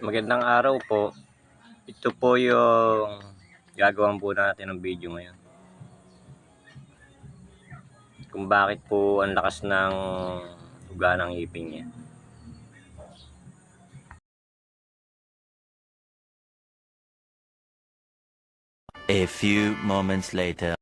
Magandang araw po. Ito po yung gagawin po natin ng video ngayon. Kung bakit po ang lakas ng uga ng ipin niya. A few moments later.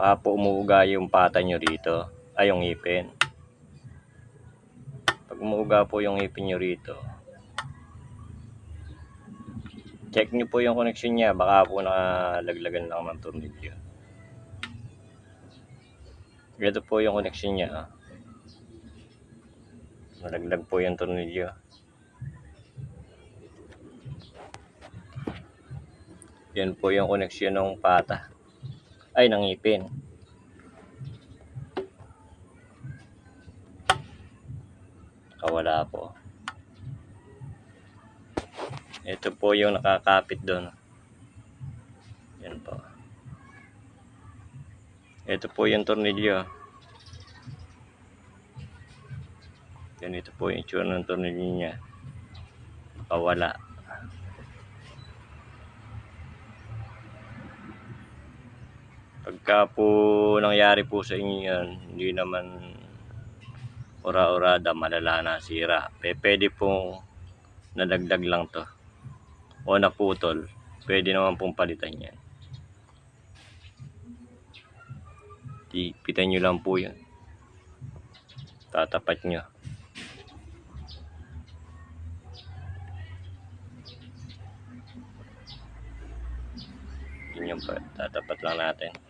Baka po umuuga yung pata nyo rito. Ay, yung ipin. Pag umuuga po yung ipin nyo rito, check nyo po yung connection niya. Baka po nakalaglagan lang ng tornilyo. Ito po yung connection niya. ah. Nalaglag po yung tornilyo. Yan po yung connection ng pata. Ay, ng ipin. Kawala po. Ito po yung nakakapit doon. Yan po. Ito po yung tornilyo. Yan ito po yung itsura ng tornilyo niya. Kawala. Pagka po nangyari po sa inyo yan, hindi naman ora-orada, malala na, sira. Pe, pwede pong nadagdag lang to. O naputol. Pwede naman pong palitan yan. Ipitan nyo lang po yan. Tatapat nyo. Yun yung pa- tatapat lang natin.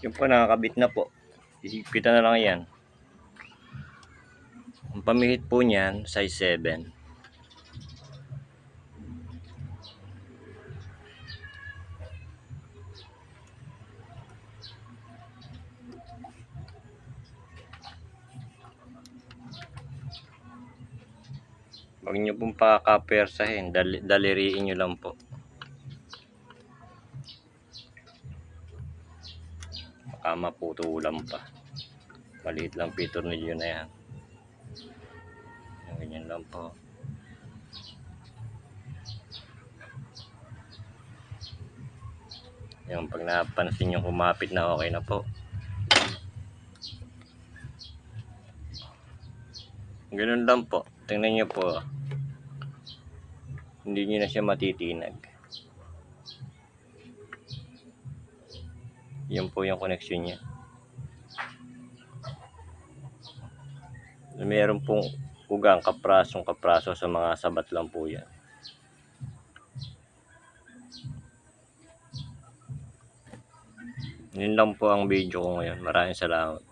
Yung po nakakabit na po. Ipitan na lang yan. Ang pamihit po niyan, size 7. Huwag niyo pong pakakapersahin. Dal daliriin niyo lang po. Baka maputulan pa. Maliit lang pitor nilyo na yan. Ganyan lang po. Yung pag napansin yung kumapit na okay na po. Ganun lang po. Tingnan nyo po. Hindi nyo na siya matitinag. Yan po yung connection niya. Meron pong ugang kaprasong kapraso sa mga sabat lang po yan. Yun lang po ang video ko ngayon. Maraming salamat.